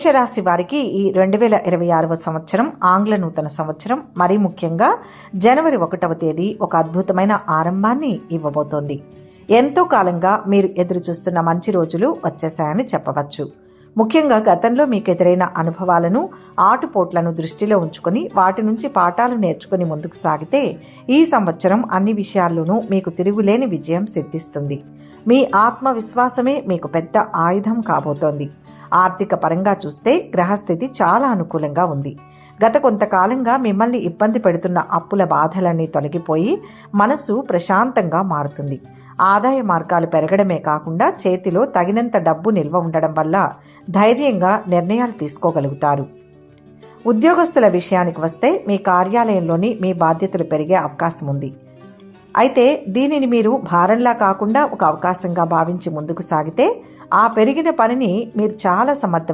మేషరాశి వారికి ఈ రెండు వేల ఇరవై ఆరవ సంవత్సరం ఆంగ్ల నూతన సంవత్సరం. మరీ ముఖ్యంగా జనవరి ఒకటవ తేదీ ఒక అద్భుతమైన ఆరంభాన్ని ఇవ్వబోతోంది. ఎంతో కాలంగా మీరు ఎదురు చూస్తున్న మంచి రోజులు వచ్చేశాయని చెప్పవచ్చు. ముఖ్యంగా గతంలో మీకు ఎదురైన అనుభవాలను ఆటుపోట్లను దృష్టిలో ఉంచుకొని వాటి నుంచి పాఠాలు నేర్చుకుని ముందుకు సాగితే ఈ సంవత్సరం అన్ని విషయాల్లోనూ మీకు తిరుగులేని విజయం సిద్ధిస్తుంది. మీ ఆత్మవిశ్వాసమే మీకు పెద్ద ఆయుధం కాబోతోంది. ఆర్థిక పరంగా చూస్తే గ్రహస్థితి చాలా అనుకూలంగా ఉంది. గత కొంతకాలంగా మిమ్మల్ని ఇబ్బంది పెడుతున్న అప్పుల బాధలన్నీ తొలగిపోయి మనసు ప్రశాంతంగా మారుతుంది. ఆదాయ మార్గాలు పెరగడమే కాకుండా చేతిలో తగినంత డబ్బు నిల్వ ఉండడం వల్ల ధైర్యంగా నిర్ణయాలు తీసుకోగలుగుతారు. ఉద్యోగస్తుల విషయానికి వస్తే మీ కార్యాలయంలోని మీ బాధ్యతలు పెరిగే అవకాశం ఉంది. అయితే దీనిని మీరు భారంలా కాకుండా ఒక అవకాశంగా భావించి ముందుకు సాగితే ఆ పెరిగిన పనిని మీరు చాలా సమర్థవంతంగా